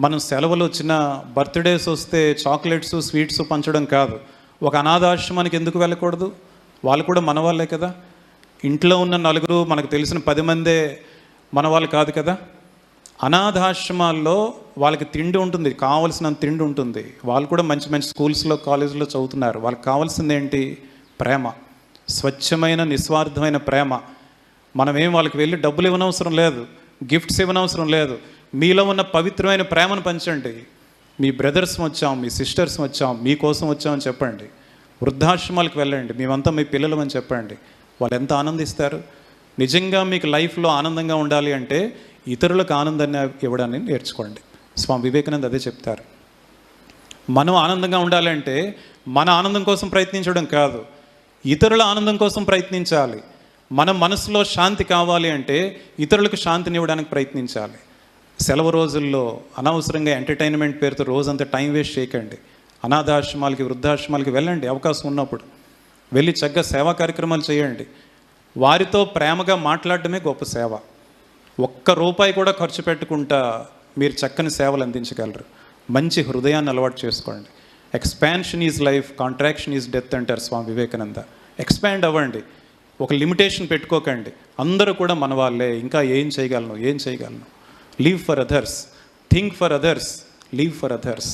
మనం సెలవులు వచ్చిన బర్త్డేస్ వస్తే చాక్లెట్స్ స్వీట్స్ పంచడం కాదు. ఒక అనాథాశ్రమానికి ఎందుకు వెళ్ళకూడదు? వాళ్ళు కూడా మన వాళ్ళే కదా. ఇంట్లో ఉన్న నలుగురు మనకు తెలిసిన పది మందే మన వాళ్ళు కాదు కదా. అనాథాశ్రమాల్లో వాళ్ళకి తిండి ఉంటుంది కావలసినంత తిండి ఉంటుంది. వాళ్ళు కూడా మంచి మంచి స్కూల్స్లో కాలేజీలో చదువుతున్నారు. వాళ్ళకి కావాల్సింది ఏంటి? ప్రేమ. స్వచ్ఛమైన నిస్వార్థమైన ప్రేమ. మనమేం వాళ్ళకి వెళ్ళి డబ్బులు ఇవ్వనవసరం లేదు. గిఫ్ట్స్ ఇవ్వనవసరం లేదు. మీలో ఉన్న పవిత్రమైన ప్రేమను పంచండి. మీ బ్రదర్స్ వచ్చాం మీ సిస్టర్స్ వచ్చాం మీకోసం వచ్చామని చెప్పండి. వృద్ధాశ్రమాలకు వెళ్ళండి మేమంతా మీ పిల్లలమని చెప్పండి. వాళ్ళు ఎంత ఆనందిస్తారు? నిజంగా మీకు లైఫ్లో ఆనందంగా ఉండాలి అంటే ఇతరులకు ఆనందాన్ని ఇవ్వడాన్ని నేర్చుకోండి. స్వామి వివేకానంద అదే చెప్తారు. మనం ఆనందంగా ఉండాలంటే మన ఆనందం కోసం ప్రయత్నించడం కాదు ఇతరుల ఆనందం కోసం ప్రయత్నించాలి. మన మనసులో శాంతి కావాలి అంటే ఇతరులకు శాంతిని ఇవ్వడానికి ప్రయత్నించాలి. సెలవు రోజుల్లో అనవసరంగా ఎంటర్టైన్మెంట్ పేరుతో రోజంతా టైం వేస్ట్ చేయకండి. అనాథాశ్రమాలకి వృద్ధాశ్రమాలకి వెళ్ళండి అవకాశం ఉన్నప్పుడు. వెళ్ళి చక్కగా సేవా కార్యక్రమాలు చేయండి. వారితో ప్రేమగా మాట్లాడటమే గొప్ప సేవ. ఒక్క రూపాయి కూడా ఖర్చు పెట్టుకుంటా మీరు చక్కని సేవలు అందించగలరు. మంచి హృదయాన్ని అలవాటు చేసుకోండి. Expansion is life contraction is death అంటారు స్వామి వివేకానంద. ఎక్స్పాండ్ అవ్వండి. ఒక లిమిటేషన్ పెట్టుకోకండి. అందరూ కూడా మన వాళ్ళే. ఇంకా ఏం చేయగలను? ఏం చేయగలను? live for others, think for others, live for others.